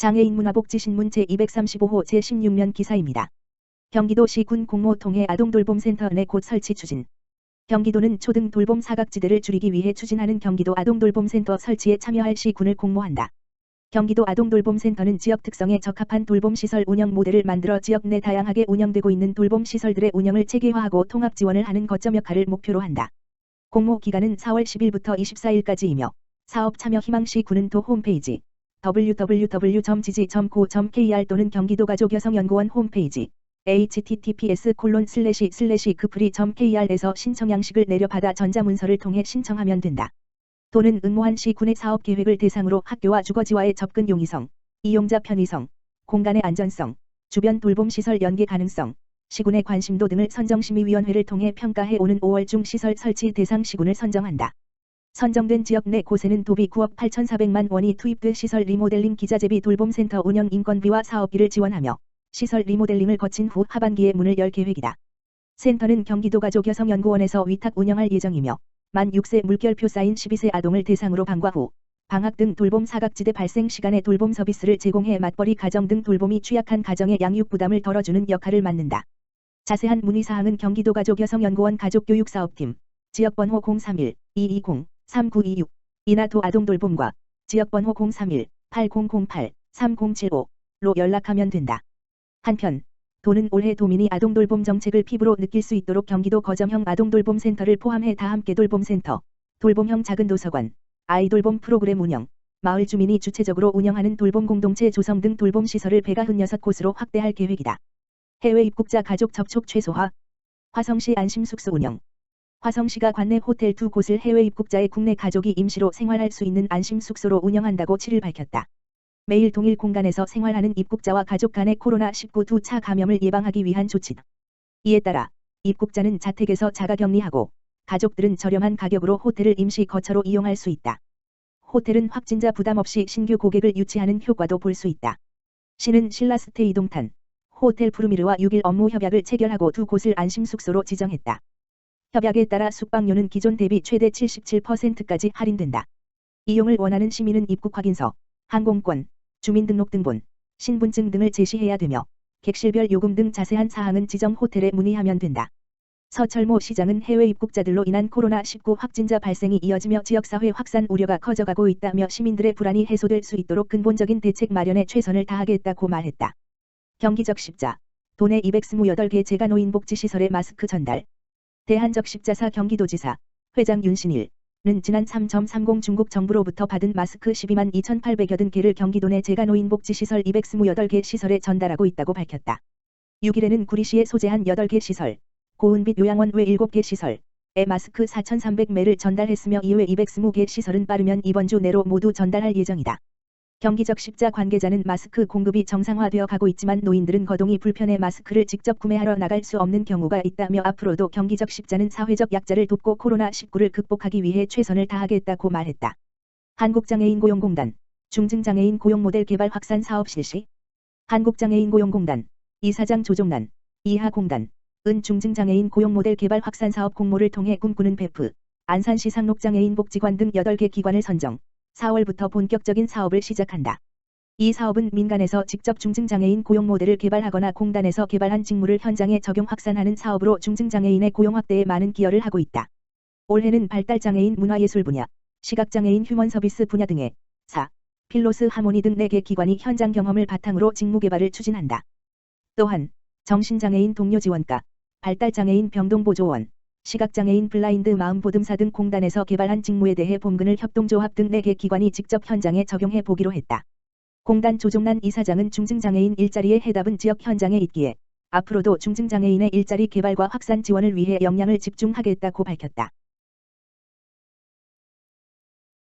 장애인 문화복지신문 제235호 제16면 기사입니다. 경기도시 군 공모 통해 아동돌봄센터 내곧 설치 추진. 경기도는 초등 돌봄 사각지대를 줄이기 위해 추진하는 경기도 아동돌봄센터 설치에 참여할 시 군을 공모한다. 경기도 아동돌봄센터는 지역 특성에 적합한 돌봄시설 운영 모델을 만들어 지역 내 다양하게 운영되고 있는 돌봄시설들의 운영을 체계화하고 통합 지원을 하는 거점 역할을 목표로 한다. 공모 기간은 4월 10일부터 24일까지이며 사업 참여 희망시 군은 도 홈페이지 www.지지.go.kr 또는 경기도 가족 여성 연구원 홈페이지 https 콜론 슬래시 슬래시 그프리.kr에서 신청 양식을 내려받아 전자문서를 통해 신청하면 된다. 또는 응모한 시 군의 사업 계획을 대상으로 학교와 주거지와의 접근 용이성, 이용자 편의성, 공간의 안전성, 주변 돌봄 시설 연계 가능성, 시군의 관심도 등을 선정심의위원회를 통해 평가해 오는 5월 중 시설 설치 대상 시군을 선정한다. 선정된 지역 내 곳에는 도비 9억 8,400만 원이 투입돼 시설 리모델링 기자재비 돌봄센터 운영 인건비와 사업비를 지원하며 시설 리모델링을 거친 후 하반기에 문을 열 계획이다. 센터는 경기도 가족여성연구원에서 위탁 운영할 예정이며 만 6세 물결표 쌓인 12세 아동을 대상으로 방과 후 방학 등 돌봄 사각지대 발생 시간에 돌봄 서비스를 제공해 맞벌이 가정 등 돌봄이 취약한 가정의 양육 부담을 덜어주는 역할을 맡는다. 자세한 문의사항은 경기도 가족여성연구원 가족교육사업팀 지역번호 031-220 3926 이나도 아동돌봄과 지역번호 031-8008-3075로 연락하면 된다. 한편 도는 올해 도민이 아동돌봄 정책을 피부로 느낄 수 있도록 경기도 거점형 아동돌봄센터를 포함해 다함께 돌봄센터, 돌봄형 작은 도서관, 아이돌봄 프로그램 운영, 마을 주민이 주체적으로 운영하는 돌봄 공동체 조성 등 돌봄 시설을 156곳으로 확대할 계획이다. 해외 입국자 가족 접촉 최소화, 화성시 안심숙소 운영, 화성시가 관내 호텔 두 곳을 해외 입국자의 국내 가족이 임시로 생활할 수 있는 안심 숙소로 운영한다고 7일 밝혔다. 매일 동일 공간에서 생활하는 입국자와 가족 간의 코로나19 두 차 감염을 예방하기 위한 조치다. 이에 따라 입국자는 자택에서 자가격리하고 가족들은 저렴한 가격으로 호텔을 임시 거처로 이용할 수 있다. 호텔은 확진자 부담 없이 신규 고객을 유치하는 효과도 볼 수 있다. 시는 신라스테 이 동탄, 호텔 푸르미르와 6일 업무 협약을 체결하고 두 곳을 안심 숙소로 지정했다. 협약에 따라 숙박료는 기존 대비 최대 77%까지 할인된다. 이용을 원하는 시민은 입국 확인서, 항공권, 주민등록등본, 신분증 등을 제시해야 되며 객실별 요금 등 자세한 사항은 지정 호텔에 문의하면 된다. 서철모 시장은 해외 입국자들로 인한 코로나19 확진자 발생이 이어지며 지역사회 확산 우려가 커져가고 있다며 시민들의 불안이 해소될 수 있도록 근본적인 대책 마련에 최선을 다하겠다고 말했다. 경기적 십자, 도내 228개 재가 노인복지시설의 마스크 전달, 대한적십자사 경기도지사 회장 윤신일 는 지난 3.30 중국 정부로부터 받은 마스크 12만 2,880개를 경기도 내 재가 노인복지시설 228개 시설에 전달하고 있다고 밝혔다. 6일에는 구리시에 소재한 8개 시설, 고은빛 요양원 외 7개 시설 에 마스크 4,300매를 전달했으며 이외 220개 시설은 빠르면 이번 주 내로 모두 전달할 예정이다. 경기적 십자 관계자는 마스크 공급이 정상화되어 가고 있지만 노인들은 거동이 불편해 마스크를 직접 구매하러 나갈 수 없는 경우가 있다며 앞으로도 경기적 십자는 사회적 약자를 돕고 코로나19를 극복하기 위해 최선을 다하겠다고 말했다. 한국장애인 고용공단 중증장애인 고용 모델 개발 확산 사업 실시 한국장애인 고용공단 이사장 조종난 이하공단 은 중증장애인 고용 모델 개발 확산 사업 공모를 통해 꿈꾸는 베프 안산시 상록장애인 복지관 등 8개 기관을 선정 4월부터 본격적인 사업을 시작한다. 이 사업은 민간에서 직접 중증장애인 고용 모델을 개발하거나 공단에서 개발한 직무를 현장에 적용 확산하는 사업으로 중증장애인의 고용 확대에 많은 기여를 하고 있다. 올해는 발달장애인 문화예술 분야, 시각장애인 휴먼 서비스 분야 등의 4. 필로스 하모니 등 4개 기관이 현장 경험을 바탕으로 직무 개발을 추진한다. 또한 정신장애인 동료 지원과 발달장애인 병동보조원, 시각장애인 블라인드 마음보듬사 등 공단에서 개발한 직무에 대해 봄근을 협동조합 등 4개 기관이 직접 현장에 적용해 보기로 했다. 공단 조종난 이사장은 중증장애인 일자리의 해답은 지역 현장에 있기에 앞으로도 중증장애인의 일자리 개발과 확산 지원을 위해 역량을 집중하겠다고 밝혔다.